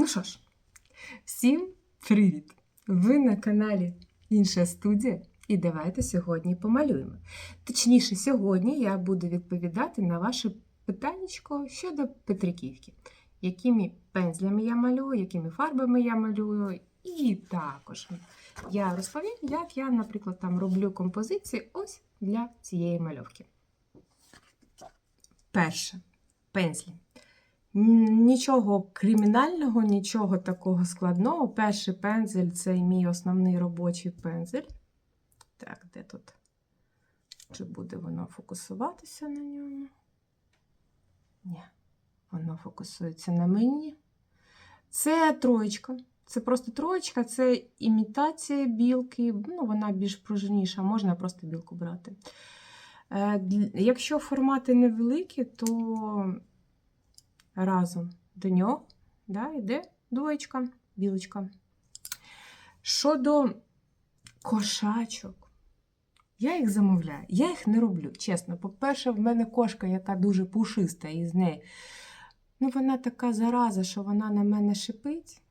Ну що ж, всім привіт! Ви на каналі Інша студія. І давайте сьогодні помалюємо. Точніше, сьогодні я буду відповідати на ваше питання щодо Петриківки. Якими пензлями я малюю, якими фарбами я малюю. І також я розповім, як я, наприклад, там роблю композиції ось для цієї мальовки. Перше пензлі. Нічого кримінального, нічого такого складного. Перший пензель це мій основний робочий пензель. Так, де тут? Чи буде воно фокусуватися на ньому? Ні, воно фокусується на мені. Це троєчка. Це просто троєчка, це імітація білки. Ну, вона більш пружніша, можна просто білку брати. Е, Якщо формати невеликі, то разом до нього да, йде двоєчка, білочка. Щодо кошачок, я їх замовляю. Я їх не роблю, чесно. По-перше, в мене кошка, яка дуже пушиста, і з неї. Ну, вона така зараза, що вона на мене шипить,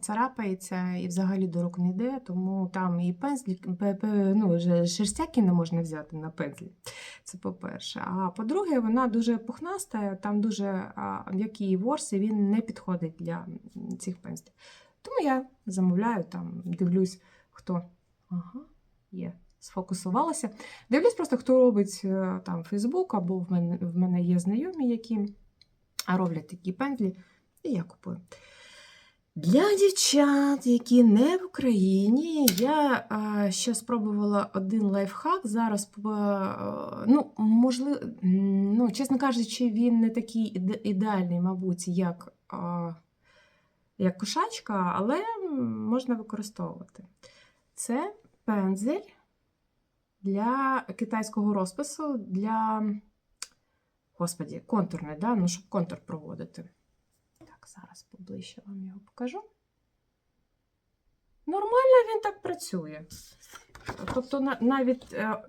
царапається і взагалі до рук не йде, тому там і пензлі, пе- пе- ну, вже шерстяки не можна взяти на пензлі. Це по-перше. А по-друге, вона дуже пухнаста, там дуже м'який ворс, і він не підходить для цих пензлів. Тому я замовляю, там, дивлюсь, хто. Ага, є. Сфокусувалася. Дивлюсь просто, хто робить е, там Фейсбук, або в мене, в мене є знайомі, які роблять такі пензлі, і я купую. Для дівчат, які не в Україні, я а, ще спробувала один лайфхак. Зараз, а, ну, можливо, ну, чесно кажучи, він не такий ідеальний, мабуть, як, а, як кошачка, але можна використовувати. Це пензель для китайського розпису, для, господі, контурний, да? ну, щоб контур проводити. Зараз поближче вам його покажу. Нормально він так працює. Тобто, навіть е,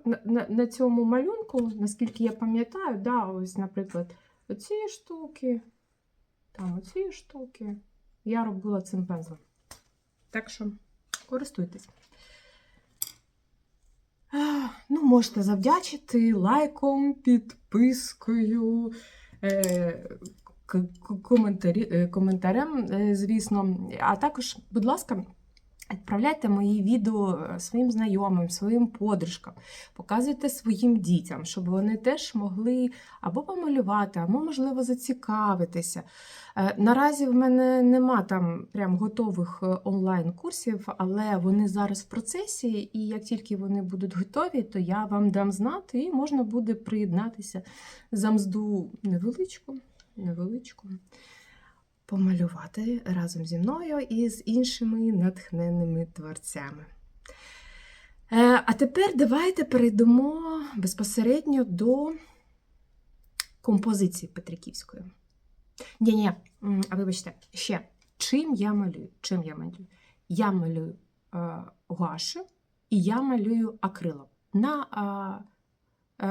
на, цьому малюнку, наскільки я пам'ятаю, да, ось, наприклад, оці штуки, там оці штуки, я робила цим пензлем. Так що користуйтесь. Ну, можете завдячити лайком, підпискою, е, коментарі, е, коментарем, е, звісно. А також, будь ласка, відправляйте мої відео е, своїм знайомим, своїм подружкам, показуйте своїм дітям, щоб вони теж могли або помалювати, або, можливо, зацікавитися. Наразі в мене нема там прям готових онлайн-курсів, але вони зараз в процесі, і як тільки вони будуть готові, то я вам дам знати, і можна буде приєднатися за мзду невеличку, невеличку, помалювати разом зі мною і з іншими натхненними творцями. Е, А тепер давайте перейдемо безпосередньо до композиції Петриківської. Ні, ні, а вибачте, ще чим я малюю? Чим я малюю? Я малюю е, гуашю і я малюю акрилом. На, е,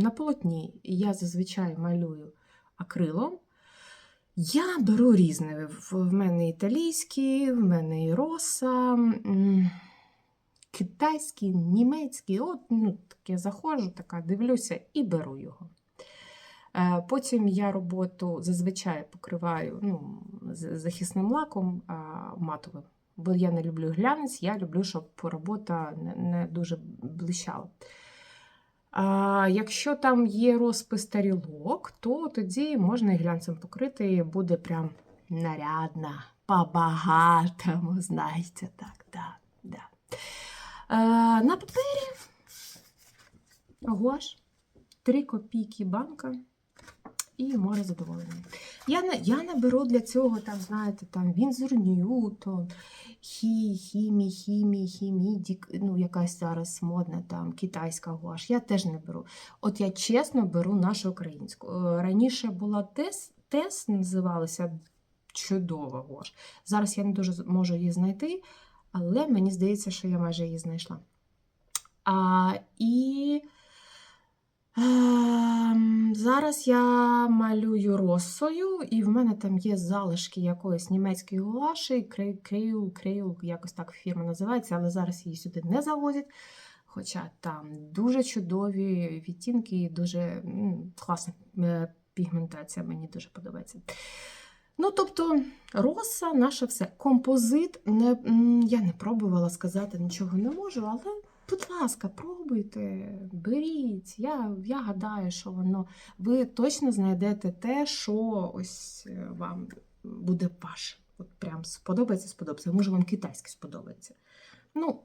на полотні я зазвичай малюю акрилом. Я беру різне. В мене італійські, в мене і роса, китайський, німецький. От ну, так я заходжу, така дивлюся і беру його. Е, Потім я роботу зазвичай покриваю ну, захисним лаком матовим. Бо я не люблю глянець, я люблю, щоб робота не дуже блищала. А якщо там є розпис тарілок, то тоді можна і глянцем покрити, і буде прям нарядна, по-багатому, знаєте, так, да, да. А, на папері гуаш, 3 копійки банка і море задоволення. Я я не беру для цього, там, знаєте, там Вінзор Ньютон, хі, хімі, хімі, хімідік, ну, якась зараз модна там китайська гуаш. Я теж не беру. От я чесно беру нашу українську. Е, Раніше була тес, тес називалася чудова гуаш. Зараз я не дуже можу її знайти, але мені здається, що я майже її знайшла. А, і Зараз я малюю росою, і в мене там є залишки якоїсь німецької гуаші, Крейл, Крейл, якось так фірма називається, але зараз її сюди не завозять. Хоча там дуже чудові відтінки, і дуже класна е, пігментація, мені дуже подобається. Ну, тобто, роса, наше все. Композит, не, я не пробувала сказати, нічого не можу, але, будь ласка, пробуйте, беріть. Я, я гадаю, що воно ви точно знайдете те, що ось е, вам буде ваше. От прям сподобається, сподобається. Може, вам китайське сподобається. Ну,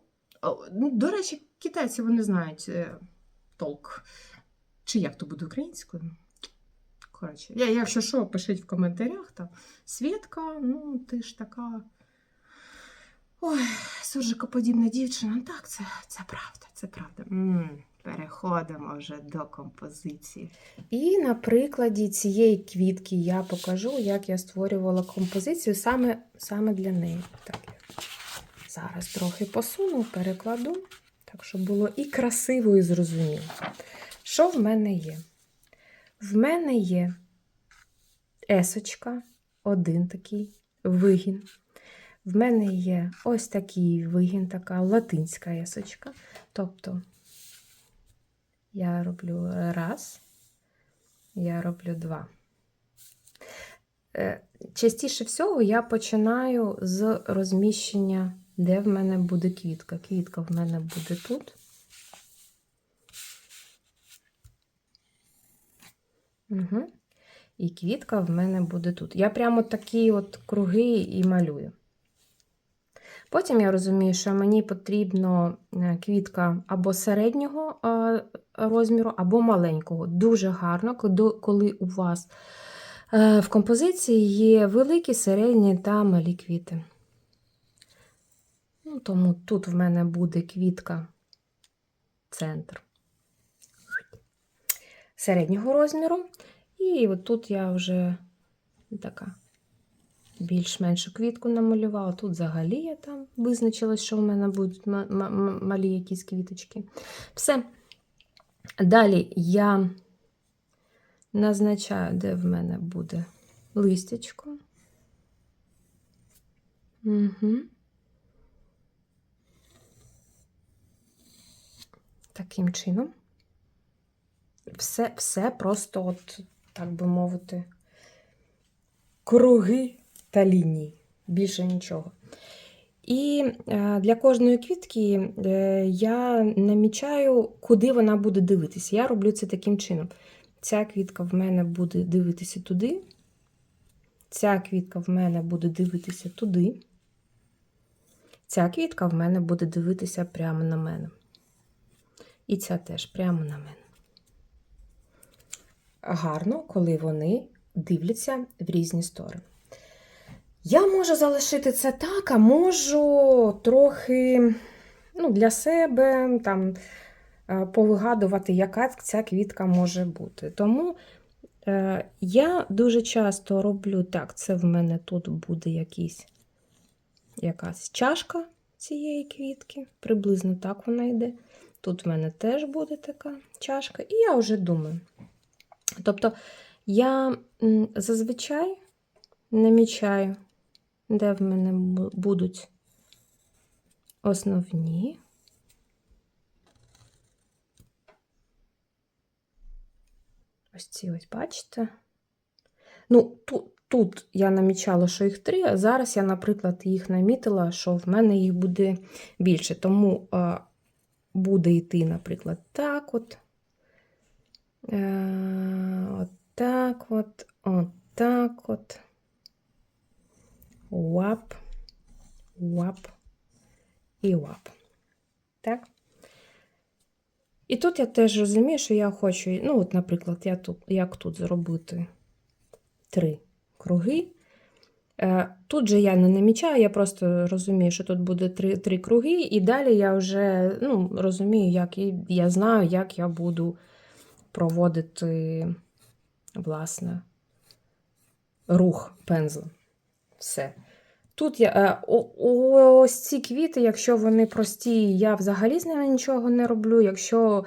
ну, до речі, китайці вони знають е, толк. Чи як то буде українською? Коротше, я, якщо що, пишіть в коментарях там. Свідка, ну, ти ж така. Ой, суржикоподібна дівчина. Так, це, це правда, це правда. м переходимо вже до композиції. І на прикладі цієї квітки я покажу, як я створювала композицію саме, саме для неї. Так, я зараз трохи посуну, перекладу, так, щоб було і красиво, і зрозуміло. Що в мене є? В мене є есочка, один такий вигін. В мене є ось такий вигін, така латинська есочка. Тобто я роблю раз, я роблю два. Е, Частіше всього я починаю з розміщення, де в мене буде квітка. Квітка в мене буде тут. Угу. І квітка в мене буде тут. Я прямо такі от круги і малюю. Потім я розумію, що мені потрібно е, квітка або середнього е, розміру, або маленького. Дуже гарно, коли у вас е, в композиції є великі, середні та малі квіти. Ну, Тому тут в мене буде квітка центр середнього розміру. І от тут я вже така більш-меншу квітку намалювала. Тут взагалі я там визначилась, що в мене будуть малі якісь квіточки. Все. Далі я назначаю, де в мене буде листячко. Угу. Таким чином. Все, все просто, от, так би мовити, круги та лінії, більше нічого. І е, для кожної квітки е, я намічаю, куди вона буде дивитися. Я роблю це таким чином. Ця квітка в мене буде дивитися туди. Ця квітка в мене буде дивитися туди. Ця квітка в мене буде дивитися прямо на мене. І ця теж прямо на мене. Гарно, коли вони дивляться в різні сторони. Я можу залишити це так, а можу трохи ну, для себе там, е, повигадувати, яка ця квітка може бути. Тому е, я дуже часто роблю так, це в мене тут буде якийсь, якась чашка цієї квітки, приблизно так вона йде. Тут в мене теж буде така чашка, і я вже думаю. Тобто я зазвичай намічаю де в мене будуть основні. Ось ці ось, бачите? Ну, тут, тут я намічала, що їх три, а зараз я, наприклад, їх намітила, що в мене їх буде більше. Тому а, буде йти, наприклад, так от. Е, от так от, от так от вап, вап і вап. Так? І тут я теж розумію, що я хочу, ну, от, наприклад, я тут, як тут зробити три круги. Е, тут же я не намічаю, я просто розумію, що тут буде три три круги, і далі я вже ну, розумію, як я знаю, як я буду проводити, власне, рух пензлем. Все. Тут я е, ось ці квіти, якщо вони прості, я взагалі з ними нічого не роблю. Якщо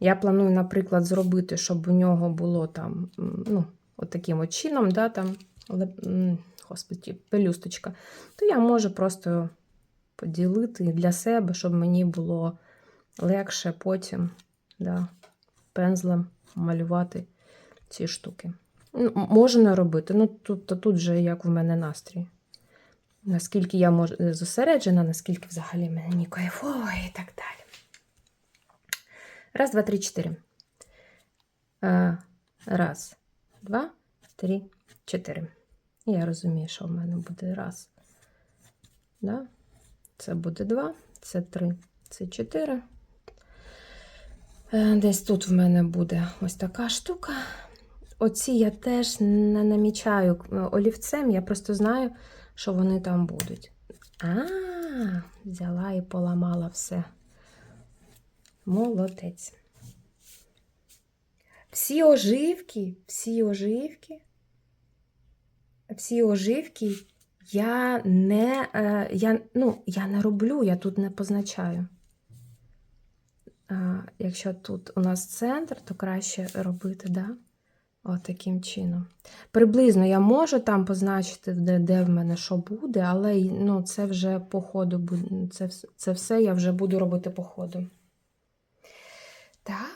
Я планую, наприклад, зробити, щоб у нього було там, ну, от таким от чином, да, там, господі, пелюсточка, то я можу просто поділити для себе, щоб мені було легше потім да, пензлем малювати ці штуки. М- Можу не робити. Ну, тут, то тут же як в мене настрій. Наскільки я мож... зосереджена, наскільки взагалі мені кайфово і так далі. Раз, два, три, чотири. Е, Раз, два, три, чотири. Я розумію, що в мене буде раз. Да? Це буде два, це три, це чотири. Е, Десь тут в мене буде ось така штука. Оці я теж не намічаю е, олівцем, я просто знаю, що вони там будуть. А, взяла і поламала все. Молодець. Всі оживки, всі оживки, всі оживки я не, е, я, ну, я не роблю, я тут не позначаю. Якщо тут у нас центр, то краще робити, да? От чином. Приблизно я можу там позначити, де, де в мене що буде, але ну, це вже по ходу. Це, це все я вже буду робити по ходу. Так.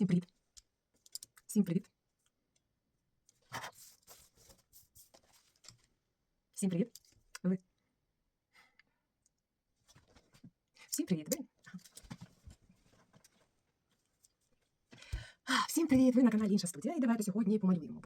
Всім привіт. Всім привіт. Всім привіт. Ви. Всім привіт. Ви. А, Всім привіт! Ви на каналі Інша студія. І давайте сьогодні помалюємо.